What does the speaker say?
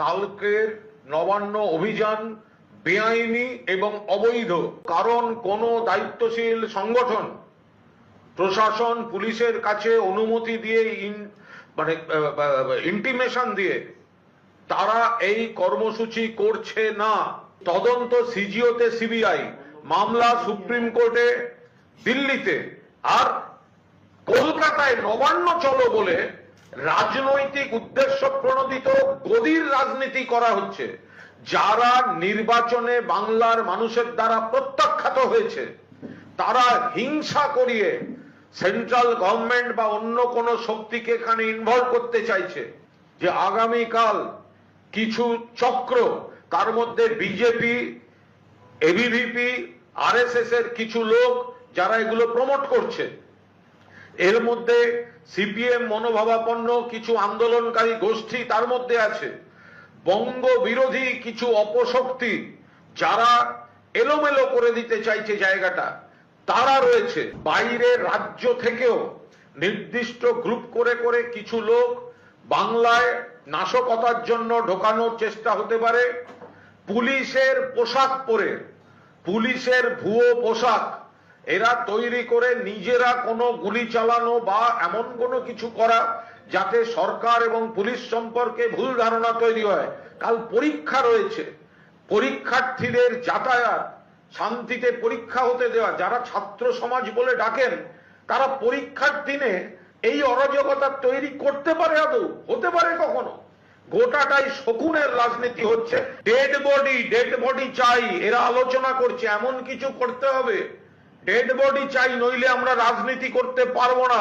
কালকের নবান্ন অভিযান বেআইনি এবং অবৈধ। কারণ কোনো দায়িত্বশীল সংগঠন প্রশাসন, পুলিশের কাছে অনুমতি দিয়ে মানে ইন্টিমেশন দিয়ে তারা এই কর্মসূচি করছে না। তদন্ত সিজিওতে সিবিআই, মামলা সুপ্রিম কোর্টে, দিল্লিতে। আর কলকাতায় নবান্ন চলো বলে রাজনৈতিক উদ্দেশ্য প্রণোদিত গদির রাজনীতি করা হচ্ছে, যারা নির্বাচনে বাংলার মানুষের দ্বারা প্রত্যাখ্যাত হয়েছে, তারা হিংসা করিয়ে সেন্ট্রাল গভর্নমেন্ট বা অন্য কোন শক্তিকে এখানে ইনভলভ করতে চাইছে, যে আগামীকাল কিছু চক্র, তার মধ্যে বিজেপি এবিভিপি আরএসএস এর কিছু লোক, যারা এগুলো প্রমোট করছে এর মধ্যে সিপিএম মনোভাবাপন্ন কিছু আন্দোলনকারী গোষ্ঠী তার মধ্যে আছে। বঙ্গ বিরোধী কিছু অপশক্তি যারা এলোমেলো করে দিতে চাইছে জায়গাটা, তারা রয়েছে। বাইরের রাজ্য থেকেও নির্দিষ্ট গ্রুপ করে করে কিছু লোক বাংলায় নাশকতার জন্য ঢোকানোর চেষ্টা হতে পারে। পুলিশের পোশাক পরে, পুলিশের ভুয়ো পোশাক এরা তৈরি করে নিজেরা কোনো গুলি চালানো বা এমন কোনো কিছু করা যাতে সরকার এবং পুলিশ সম্পর্কে ভুল ধারণা তৈরি হয়। কাল পরীক্ষা রয়েছে। পরীক্ষার্থীদের যাতায়াত, শান্তিতে পরীক্ষা হতে দেওয়া, যারা ছাত্র সমাজ বলে ডাকেন, তারা পরীক্ষার দিনে এই অরাজকতা তৈরি করতে পারে আদৌ? হতে পারে কখনো? গোটাটাই শকুনের রাজনীতি হচ্ছে। ডেড বডি ডেড বডি চাই, এরা আলোচনা করছে, এমন কিছু করতে হবে। ডেড বডি চাই নইলে আমরা রাজনীতি করতে পারব না।